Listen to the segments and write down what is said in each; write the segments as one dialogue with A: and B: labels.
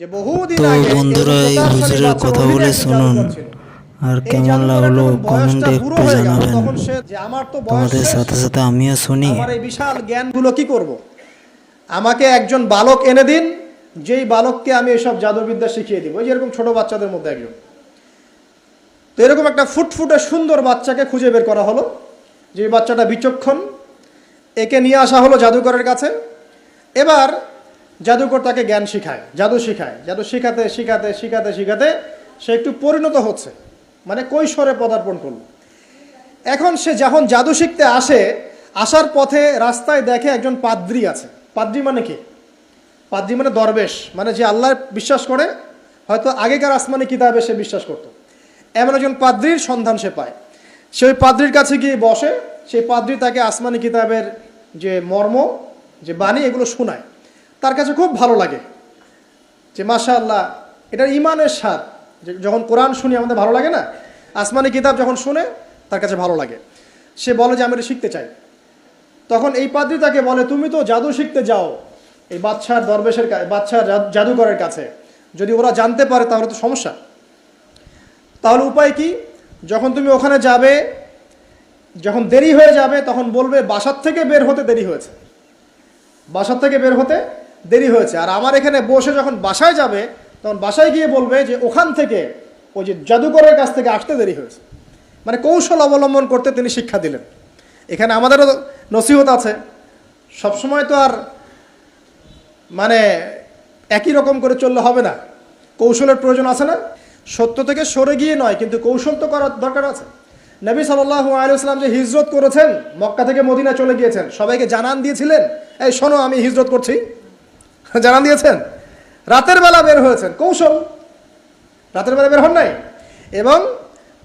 A: যে বহুদিন
B: তো বন্ধুরা এই হুজুরের কথা বলে শুনুন। আর কেমন লাগল কমেন্টে একটু জানাবেন। তোমাদের সাথে সাথে আমিও শুনি।
A: আমার এই বিশাল জ্ঞানগুলো কি করব। আমাকে একজন বালক এনে দিন যেই বালককে আমি এসব জাদুবিদ্যা শিখিয়ে দিব। ওই যেরকম ছোট বাচ্চাদের মধ্যে একজন। তো এরকম একটা ফুটফুটে সুন্দর বাচ্চাকে খুঁজে বের করা হলো যে বাচ্চাটা বিচক্ষণ। একে নিয়ে আসা হলো জাদুকরের কাছে। এবার জাদুকর তাকে জ্ঞান শিখায়, জাদু শিখায়, জাদু শিখাতে শিখাতে শিখাতে শিখাতে সে একটু পরিণত হচ্ছে মানে কৈশোরে পদার্পণ করল। এখন সে যখন জাদু শিখতে আসে, আসার পথে রাস্তায় দেখে একজন পাদ্রি আছে। পাদ্রি মানে কি? পাদ্রি মানে দরবেশ মানে যে আল্লাহ বিশ্বাস করে, হয়তো আগেকার আসমানি কিতাবে সে বিশ্বাস করতো। এমন একজন পাদ্রির সন্ধান সে পায়। সে ওই পাদ্রির কাছে গিয়ে বসে, সেই পাদ্রি তাকে আসমানি কিতাবের যে মর্ম, যে বাণী, এগুলো শোনায়। তার কাছে খুব ভালো লাগে যে মাশা আল্লাহ এটার ইমানের স্বাদ। যখন কোরআন শুনি আমাদের ভালো লাগে না, আসমানি কিতাব যখন শুনে তার কাছে ভালো লাগে। সে বলে যে আমি এটা শিখতে চাই। তখন এই পাদ্রী তাকে বলে, তুমি তো জাদু শিখতে যাও এই বাচ্চার দরবেশের বাচ্চার জাদ- জাদুকরের কাছে। যদি ওরা জানতে পারে তাহলে তো সমস্যা। তাহলে উপায় কি? যখন তুমি ওখানে যাবে, যখন দেরি হয়ে যাবে, তখন বলবে, বাসার থেকে বের হতে দেরি হয়েছে। বাসার থেকে বের হতে দেরি হয়েছে। আর আমার এখানে বসে যখন বাসায় যাবে, তখন বাসায় গিয়ে বলবে যে ওখান থেকে ওই যে জাদুকরের কাছ থেকে আসতে দেরি হয়েছে। মানে কৌশল অবলম্বন করতে তিনি শিক্ষা দিলেন। এখানে আমাদেরও নসিহত আছে। সবসময় তো আর মানে একই রকম করে চললে হবে না। কৌশলের প্রয়োজন আছে না? সত্য থেকে সরে গিয়ে নয়, কিন্তু কৌশল তো করার দরকার আছে। নবী সাল্লাহ আলাইসলাম যে হিজরত করেছেন, মক্কা থেকে মদিনা চলে গিয়েছেন, সবাইকে জানান দিয়েছিলেন, এই শোনো, আমি হিজরত করছি। জানান দিয়েছেন। রাতের বেলা বের হয়েছেন। কৌশল। রাতের বেলা বের হন নাই। এবং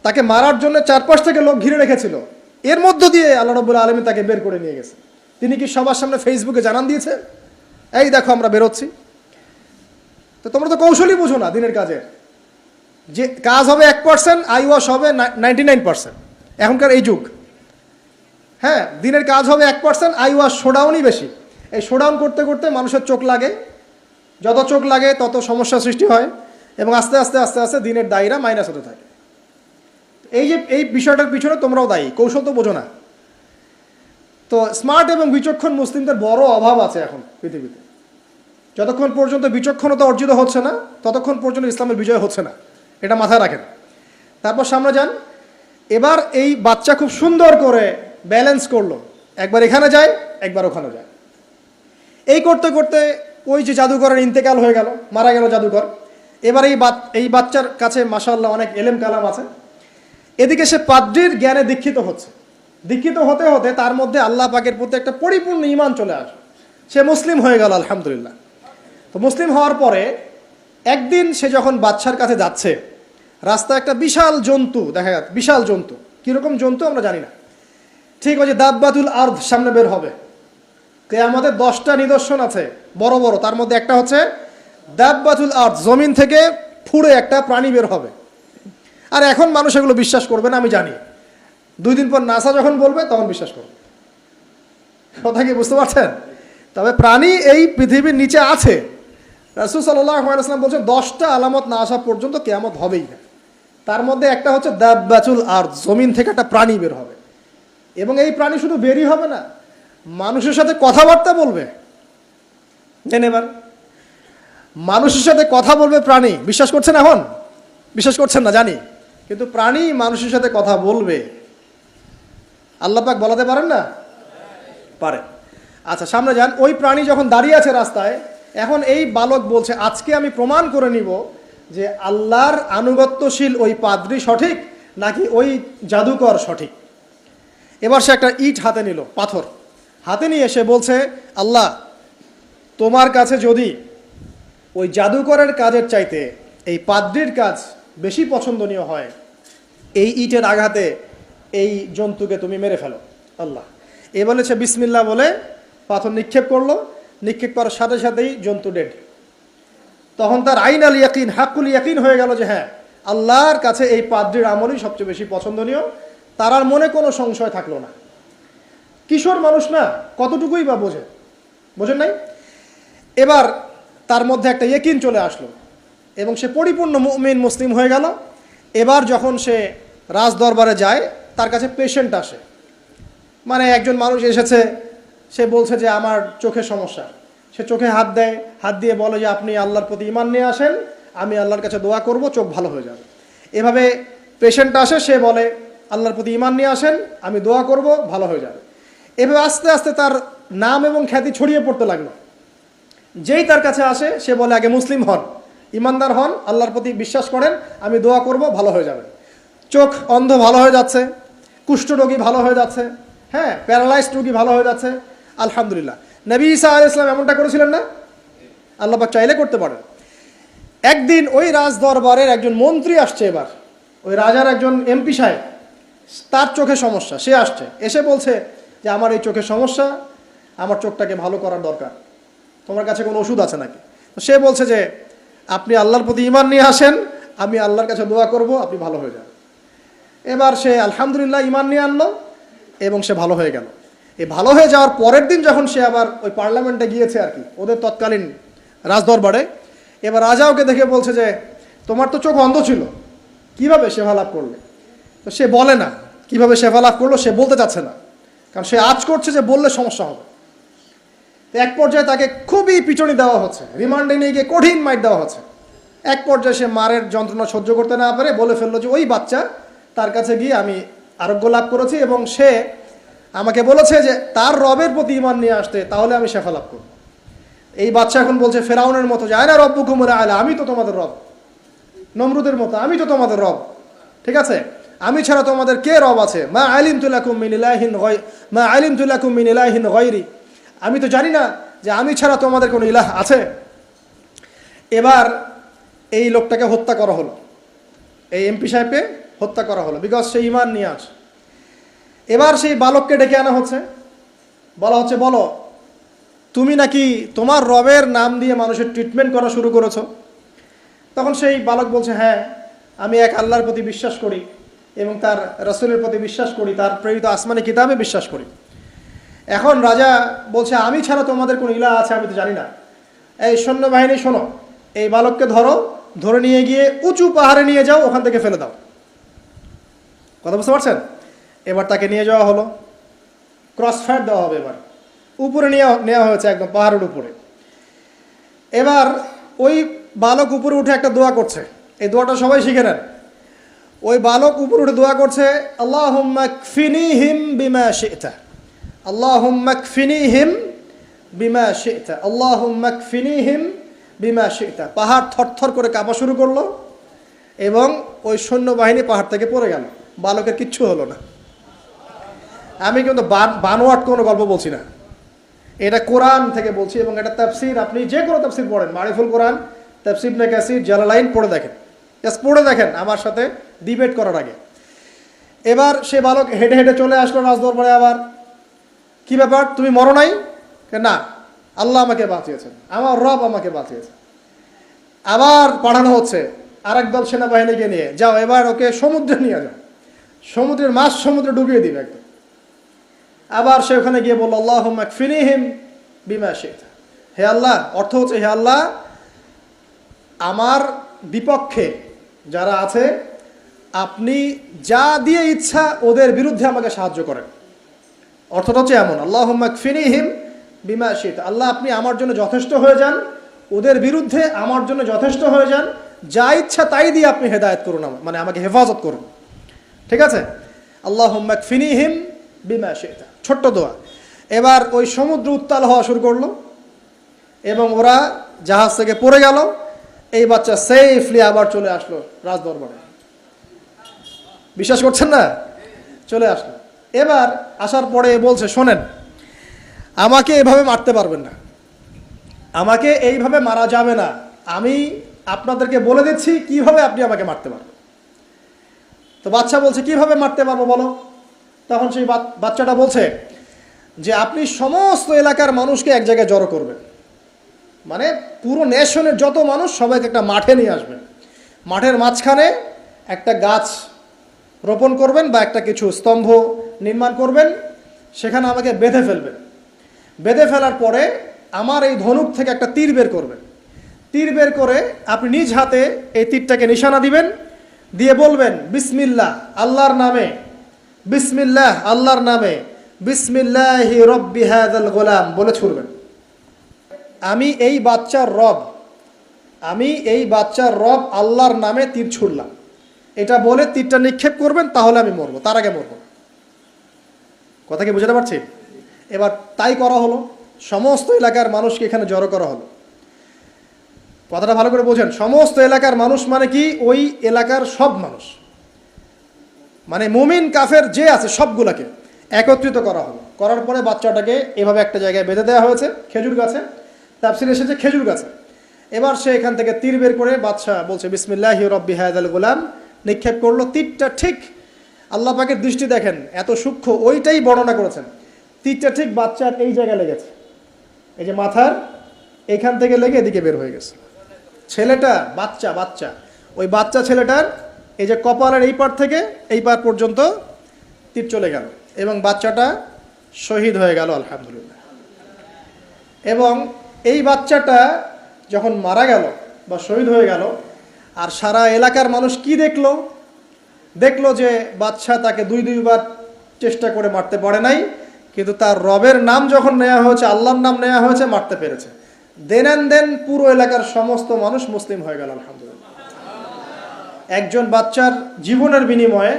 A: তাকে মারার জন্য চারপাশ থেকে লোক ঘিরে রেখেছিল। এর মধ্য দিয়ে আল্লাহ রবুল আলমী তাকে বের করে নিয়ে গেছে। তিনি কি সবার সামনে ফেসবুকে জানান দিয়েছে? এই দেখো আমরা বেরোচ্ছি। তো তোমরা তো কৌশলই বুঝো না দিনের কাজের যে কাজ হবে এক পার্সেন্ট আই ওয়াশ হবে নাইনটি নাইন পার্সেন্ট এখনকার এই যুগ। হ্যাঁ দিনের কাজ হবে এক পার্সেন্ট আই ওয়াশ শোডাউনই বেশি। এই শোডাউন করতে করতে মানুষের চোখ লাগে। যত চোখ লাগে, তত সমস্যা সৃষ্টি হয় এবং আস্তে আস্তে আস্তে আস্তে দিনের দায়ীরা মাইনাস হতে থাকে। এই যে, এই বিষয়টার পিছনে তোমরাও দায়ী, কৌশল তো বোঝো না। তো স্মার্ট এবং বিচক্ষণ মুসলিমদের বড় অভাব আছে এখন পৃথিবীতে। যতক্ষণ পর্যন্ত বিচক্ষণতা অর্জিত হচ্ছে না, ততক্ষণ পর্যন্ত ইসলামের বিজয় হচ্ছে না। এটা মাথায় রাখেন। তারপর সামনে যান, এবার এই বাচ্চা খুব সুন্দর করে ব্যালেন্স করল। একবার এখানে যায়, একবার ওখানে যায়। এই করতে করতে ওই যে জাদুঘরের ইন্তেকাল হয়ে গেল, মারা গেল জাদুঘর। এবার এই বাচ- এই বাচ্চার কাছে মাসাল্লাহ অনেক এলেম কালাম আছে। এদিকে সে পাদ্রির জ্ঞানে দীক্ষিত হচ্ছে। দীক্ষিত হতে হতে তার মধ্যে আল্লাহ পাকের প্রতি একটা পরিপূর্ণ ইমান চলে আসে। সে মুসলিম হয়ে গেল, আলহামদুলিল্লাহ। তো মুসলিম হওয়ার পরে একদিন সে যখন বাচ্চার কাছে যাচ্ছে, রাস্তায় একটা বিশাল জন্তু, দেখা যাচ্ছে বিশাল জন্তু। কীরকম জন্তু আমরা জানি না। ঠিক আছে দাব্বাতুল আর্ধ সামনে বের হবে। আমাদের দশটা নিদর্শন আছে, বড় বড়। তার মধ্যে একটা হচ্ছে, দাব্বাতুল আর্থ জমিন থেকে ফুড়ে একটা প্রাণী বের হবে। আর এখন মানুষ এগুলো বিশ্বাস করবে না, আমি জানি। দুই দিন পর নাসা যখন বলবে, তখন বিশ্বাস করবে। কথা কি বুঝতে পারছেন? তবে প্রাণী এই পৃথিবীর নিচে আছে। রাসুল সাল্লাম বলছেন, দশটা আলামত না আসা পর্যন্ত কেয়ামত হবেই না। তার মধ্যে একটা হচ্ছে দাব্বাতুল আর জমিন থেকে একটা প্রাণী বের হবে। এবং এই প্রাণী শুধু বেরই হবে না মানুষের সাথে কথাবার্তা বলবে। দেন এবার। মানুষের সাথে কথা বলবে প্রাণী। বিশ্বাস করছেন এখন? বিশ্বাস করছেন না জানি। কিন্তু প্রাণী মানুষের সাথে কথা বলবে। আল্লাহ পাক বলাতে পারেন না? পারে। আচ্ছা সামনে যান। ওই প্রাণী যখন দাঁড়িয়ে আছে রাস্তায় এখন এই বালক বলছে আজকে আমি প্রমাণ করে নিব যে আল্লাহর আনুগত্যশীল ওই পাদ্রি সঠিক নাকি ওই জাদুকর সঠিক। এবার সে একটা ইট হাতে নিল পাথর। হাতে নিয়ে এসে বলছে, আল্লাহ, তোমার কাছে যদি ওই জাদুকরের কাজের চাইতে এই পাদ্রির কাজ বেশি পছন্দনীয় হয়, এই ইটের আঘাতে এই জন্তুকে তুমি মেরে ফেলো। আল্লাহ। এ বলেছে বিসমিল্লা বলে পাথর নিক্ষেপ করল। নিক্ষেপ করার সাথে সাথেই জন্তু ডেড তখন তার আইন আল ইয়াকিন হাকুল ইয়াকিন হয়ে গেল যে হ্যাঁ আল্লাহর কাছে এই পাদ্রির আমলই সবচেয়ে বেশি পছন্দনীয়। তার আর মনে কোনো সংশয় থাকল না। কিশোর মানুষ না, কতটুকুই বা বোঝে? বোঝেন নাই? এবার তার মধ্যে একটা ইয়েকিন চলে আসলো এবং সে পরিপূর্ণ মুমিন মুসলিম হয়ে গেল। এবার যখন সে রাজ দরবারে যায়, তার কাছে পেশেন্ট আসে। মানে একজন মানুষ এসেছে, সে বলছে যে, আমার চোখে সমস্যা। সে চোখে হাত দেয়, হাত দিয়ে বলে যে, আপনি আল্লাহর প্রতি ইমান নিয়ে আসেন, আমি আল্লাহর কাছে দোয়া করব, চোখ ভালো হয়ে যাবে। এভাবে পেশেন্ট আসে, সে বলে, আল্লাহর প্রতি ইমান নিয়ে আসেন, আমি দোয়া করব, ভালো হয়ে যাবে। এভাবে আস্তে আস্তে তার নাম এবং খ্যাতি ছড়িয়ে পড়তে লাগল। যেই তার কাছে আসে, সে বলে, আগে মুসলিম হন, ইমানদার হন, আল্লাহর প্রতি বিশ্বাস করেন, আমি দোয়া করব, ভালো হয়ে যাবে। চোখ অন্ধ ভালো হয়ে যাচ্ছে কুষ্ঠরোগী ভালো হয়ে যাচ্ছে হ্যাঁ প্যারালাইজড রোগী ভালো হয়ে যাচ্ছে, আলহামদুলিল্লাহ। নবী ইসা আল ইসলাম এমনটা করেছিলেন না? আল্লাহ পাক চাইলে করতে পারেন। একদিন ওই রাজ দরবারের একজন মন্ত্রী আসছে এবার। ওই রাজার একজন এমপি সাহেব, তার চোখে সমস্যা, সে আসছে, এসে বলছে যে আমার এই চোখের সমস্যা, আমার চোখটাকে ভালো করার দরকার। তোমার কাছে কোনো ওষুধ আছে নাকি? তো সে বলছে যে, আপনি আল্লাহর প্রতি ইমান নিয়ে আসেন, আমি আল্লাহর কাছে দোয়া করব, আপনি ভালো হয়ে যান। এবার সে আলহামদুলিল্লাহ ইমান নিয়ে আনলো এবং সে ভালো হয়ে গেল। এই ভালো হয়ে যাওয়ার পরের দিন যখন সে আবার ওই পার্লামেন্টে গিয়েছে আর কি, ওদের তৎকালীন রাজদরবারে, এবার রাজা ওকে দেখে বলছে যে, তোমার তো চোখ অন্ধ ছিল, কীভাবে সেবা লাভ করলে? তো সে বলে না, কীভাবে সেবা লাভ করল সে বলতে চাচ্ছে না। কারণ সে আজ করছে যে বললে সমস্যা হবে। এক পর্যায়ে তাকে খুবই পিটনি দেওয়া হচ্ছে, রিমান্ডে নিয়ে গিয়ে কঠিন মাইট দেওয়া হচ্ছে। এক পর্যায়ে সে মারের যন্ত্রণা সহ্য করতে না পারে, বলে ফেলল যে ওই বাচ্চা তার কাছে গিয়ে আমি আরোগ্য লাভ করেছি এবং সে আমাকে বলেছে যে তার রবের প্রতি ইমান নিয়ে আসতে, তাহলে আমি শেফা লাভ করব। এই বাচ্চা এখন বলছে, ফেরাউনের মতো যে না রব্বু কুমরে আয়লা আমি তো তোমাদের রব। নমরুদের মতো, আমি তো তোমাদের রব। ঠিক আছে? আমি ছাড়া তোমাদের কে রব আছে? মা আলিম তুলাকুম মিন ইলাহিন গয় মা আলিম তুলাকুম মিন ইলাহিন গয়রি আমি তো জানি না যে আমি ছাড়া তোমাদের কোনো ইলাহ আছে। এবার এই লোকটাকে হত্যা করা হলো। এই এমপি সাহেবকে হত্যা করা হলো। বিকজ সে ইমান নিয়ে আসে এবার সেই বালককে ডেকে আনা হচ্ছে। বলা হচ্ছে, বলো, তুমি নাকি তোমার রবের নাম দিয়ে মানুষের ট্রিটমেন্ট করা শুরু করেছ? তখন সেই বালক বলছে হ্যাঁ আমি এক আল্লাহর প্রতি বিশ্বাস করি। এবং তার রসুলের প্রতি বিশ্বাস করি, তার প্রেরিত আসমানি কিতাবে বিশ্বাস করি। এখন রাজা বলছে, আমি ছাড়া তোমাদের কোনো ইলা আছে আমি তো জানি না। এই সৈন্যবাহিনী শোনো, এই বালককে ধরো, ধরে নিয়ে গিয়ে উঁচু পাহাড়ে নিয়ে যাও, ওখান থেকে ফেলে দাও। কথা বুঝতে পারছেন? এবার তাকে নিয়ে যাওয়া হলো। ক্রস ফায়ার দেওয়া হবে এবার। উপরে নিয়ে নেওয়া হয়েছে একদম পাহাড়ের উপরে। এবার ওই বালক উপরে উঠে একটা দোয়া করছে। এই দোয়াটা সবাই শিখে নেন। ওই বালক উপর উঠে দোয়া করছে আল্লাহ ফিনি হিম বিমা শিতা। আল্লাহ ফিনি হিম বিমা শিতা। আল্লাহ ফিনি হিম বিমা শিতা। পাহাড় থরথর করে কাঁপা শুরু করল এবং ওই সৈন্যবাহিনী পাহাড় থেকে পড়ে গেল। বালকের কিচ্ছু হলো না। আমি কিন্তু বান- বানোয়াট কোনো গল্প বলছি না। এটা কোরআন থেকে বলছি এবং এটা তাফসির। আপনি যে কোনো তাফসির পড়েন। মারিফুল কোরআন, তাফসির নে কাসির, জালালাইন পড়ে দেখেন। জাস্ট পড়ে দেখেন আমার সাথে ডিবেট করার আগে। এবার সে বালক হেঁটে হেঁটে চলে আসলো রাজদরবারে আবার। কি ব্যাপার? তুমি মরো নাই? না, আল্লাহ আমাকে বাঁচিয়েছেন। আমার রব আমাকে বাঁচিয়েছে আবার পাঠানো হচ্ছে আরেক দল সেনাবাহিনীকে নিয়ে। যাও, এবার ওকে সমুদ্রে নিয়ে যাও। সমুদ্রের মাছ সমুদ্রে ডুবিয়ে দিবে একদম। আবার সে ওখানে গিয়ে বলল আল্লাহ ফিনিহিম বিমা শেখ হে আল্লাহ, অর্থ হচ্ছে, হে আল্লাহ, আমার বিপক্ষে যারা আছে, আপনি যা দিয়ে ইচ্ছা ওদের বিরুদ্ধে আমাকে সাহায্য করেন। অর্থটা হচ্ছে এমন আল্লাহ ফিনিহিম বিমা শীত। আল্লাহ আপনি আমার জন্য যথেষ্ট হয়ে যান, ওদের বিরুদ্ধে আমার জন্য যথেষ্ট হয়ে যান, যা ইচ্ছা তাই দিয়ে আপনি হেদায়ত করুন আমার মানে আমাকে হেফাজত করুন। ঠিক আছে? আল্লাহ ফিনিহিম বিমা শেতা। ছোট্ট দোয়া। এবার ওই সমুদ্র উত্তাল হওয়া শুরু করল, এবং ওরা জাহাজ থেকে পড়ে গেল এই বাচ্চা সেফলি আবার চলে আসলো রাজদরবারে। বিশ্বাস করছেন না? চলে আসলো। এবার আসার পরে বলছে, শোনেন, আমাকে এভাবে মারতে পারবেন না। আমাকে এইভাবে মারা যাবে না। আমি আপনাদেরকে বলে দিচ্ছি কীভাবে আপনি আমাকে মারতে পারবেন। তো বাচ্চা বলছে, কীভাবে মারতে পারব বলো? তখন সেই বাচ্চাটা বলছে যে, আপনি সমস্ত এলাকার মানুষকে এক জায়গায় জড়ো করবেন। মানে পুরো নেশনের যত মানুষ সবাইকে একটা মাঠে নিয়ে আসবেন মাঠের মাঝখানে একটা গাছ রোপণ করবেন বা একটা কিছু স্তম্ভ নির্মাণ করবেন, সেখানে আমাকে বেঁধে ফেলবেন। বেঁধে ফেলার পরে আমার এই ধনুক থেকে একটা তীর বের করবেন। তীর বের করে আপনি নিজ হাতে এই তীরটাকে নিশানা দিবেন, দিয়ে বলবেন, বিসমিল্লাহ, আল্লাহর নামে, বিসমিল্লাহ, আল্লাহর নামে, বিসমিল্লাহি রব্বি হাদাল গোলাম বলে ছুড়বেন। আমি এই বাচ্চার রব, আমি এই বাচ্চার রব আল্লাহর নামে তীর ছুড়লাম। এটা বলে তীরটা নিক্ষেপ করবেন, তাহলে আমি মরবো, তার আগে মরবো। কথা কি বুঝতে পারছি? এবার তাই করা হলো, সমস্ত এলাকার মানুষকে এখানে জড়ো করা হলো। কথাটা ভালো করে বোঝেন, সমস্ত এলাকার মানুষ মানে কি? ওই এলাকার সব মানুষ। মানে মুমিন, কাফের যে আছে সবগুলাকে একত্রিত করা হলো। করার পরে বাচ্চাটাকে এভাবে একটা জায়গায় বেঁধে দেওয়া হয়েছে, খেজুর গাছে। তাপসির এসেছে খেজুর গাছে। এবার সে এখান থেকে তীর বের করে বাদশাহ বলছে, বিসমিল্লাহ রব্বি হায়াদ আল গোলাম। নিক্ষেপ করল তীরটা ঠিক। আল্লাহ পাকের দৃষ্টি দেখেন, এত সূক্ষ্ম, ওইটাই বর্ণনা করেছেন। তীরটা ঠিক বাচ্চার এই জায়গায় লেগেছে। এই যে মাথার, এখান থেকে লেগে এদিকে বের হয়ে গেছে। ছেলেটা, বাচ্চা বাচ্চা। ওই বাচ্চা ছেলেটার এই যে কপালের এই পার থেকে এই পার পর্যন্ত তীর চলে গেল এবং বাচ্চাটা শহীদ হয়ে গেল, আলহামদুলিল্লাহ। এবং এই বাচ্চাটা যখন মারা গেল বা শহীদ হয়ে গেল, আর সারা এলাকার মানুষ কি দেখল? দেখল যে বাচ্চা তাকে দুই দুইবার চেষ্টা করে মারতে পারে নাই, কিন্তু তার রবের নাম যখন নেওয়া হয়েছে, আল্লাহর নাম নেওয়া হয়েছে, মারতে পেরেছে। দেন দেন পুরো এলাকার সমস্ত মানুষ মুসলিম হয়ে গেল, আলহামদুলিল্লাহ। একজন বাচ্চার জীবনের বিনিময়ে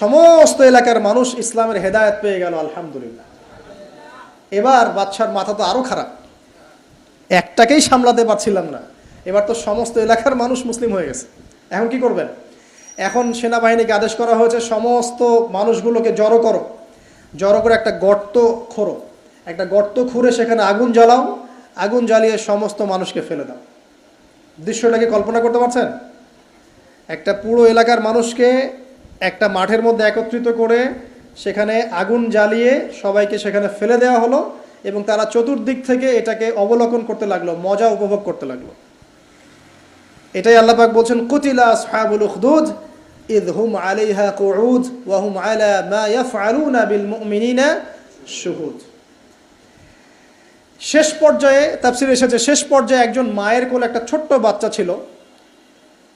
A: সমস্ত এলাকার মানুষ ইসলামের হেদায়ত পেয়ে গেল, আলহামদুলিল্লাহ। এবার বাচ্চার মাথা তো আরও খারাপ। একটাকেই সামলাতে পারছিলাম না। এবার তো সমস্ত এলাকার মানুষ মুসলিম হয়ে গেছে। এখন কি করবেন? এখন সেনাবাহিনীকে আদেশ করা হয়েছে, সমস্ত মানুষগুলোকে জড়ো করো। জড়ো করে একটা গর্ত খোরো একটা গর্ত খুঁড়ে সেখানে আগুন জ্বালাও। আগুন জ্বালিয়ে সমস্ত মানুষকে ফেলে দাও। দৃশ্যটাকে কল্পনা করতে পারছেন? একটা পুরো এলাকার মানুষকে একটা মাঠের মধ্যে একত্রিত করে সেখানে আগুন জ্বালিয়ে সবাইকে সেখানে ফেলে দেওয়া হলো। এবং তারা চতুর্দিক থেকে এটাকে অবলোকন করতে লাগল, মজা উপভোগ করতে লাগল। এটাই আল্লাপাক বলছেন, কুতিলা আসহাবুল উখদুদ, ইদ হুম আলাইহা কুউদ, ওয়া হুম আলা মা ইয়াফআলুনা বিল মুমিনিনা শুহুদ। শেষ পর্যায়ে, তাফসির এসেছে, শেষ পর্যায়ে একজন মায়ের কোলে একটা ছোট্ট বাচ্চা ছিল।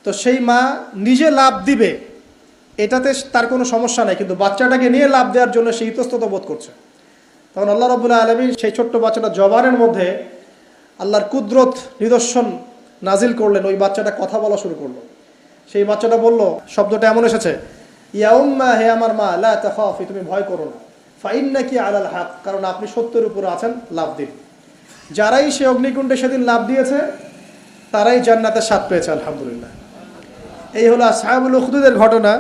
A: তো সেই মা নিজে লাভ দিবে, এটাতে তার কোনো সমস্যা নাই, কিন্তু বাচ্চাটাকে নিয়ে লাভ দেওয়ার জন্য সে ইতস্তত বোধ করছে। তখন আল্লাহ রবুল্লাহ আলমী সেই ছোট্ট বাচ্চাটা জবানের মধ্যে আল্লাহর কুদরত নিদর্শন নাজিল করলেন, ওই বাচ্চাটা কথা বলা শুরু করল। সেই বাচ্চাটা বলল, শব্দটা এমন এসেছে ইয়াউম্মা হে আমার মা তাখাফি, তুমি ভয় করো না। ফাইন নাকি আলাল হাক, কারণ আপনি সত্যের উপরে আছেন, লাভ দিন। যারাই সে অগ্নিকুণ্ডে সেদিন লাভ দিয়েছে, তারাই জান্নাতের স্বাদ পেয়েছে, আলহামদুলিল্লাহ। এই হলো সাহাবুল উখদুদের ঘটনা।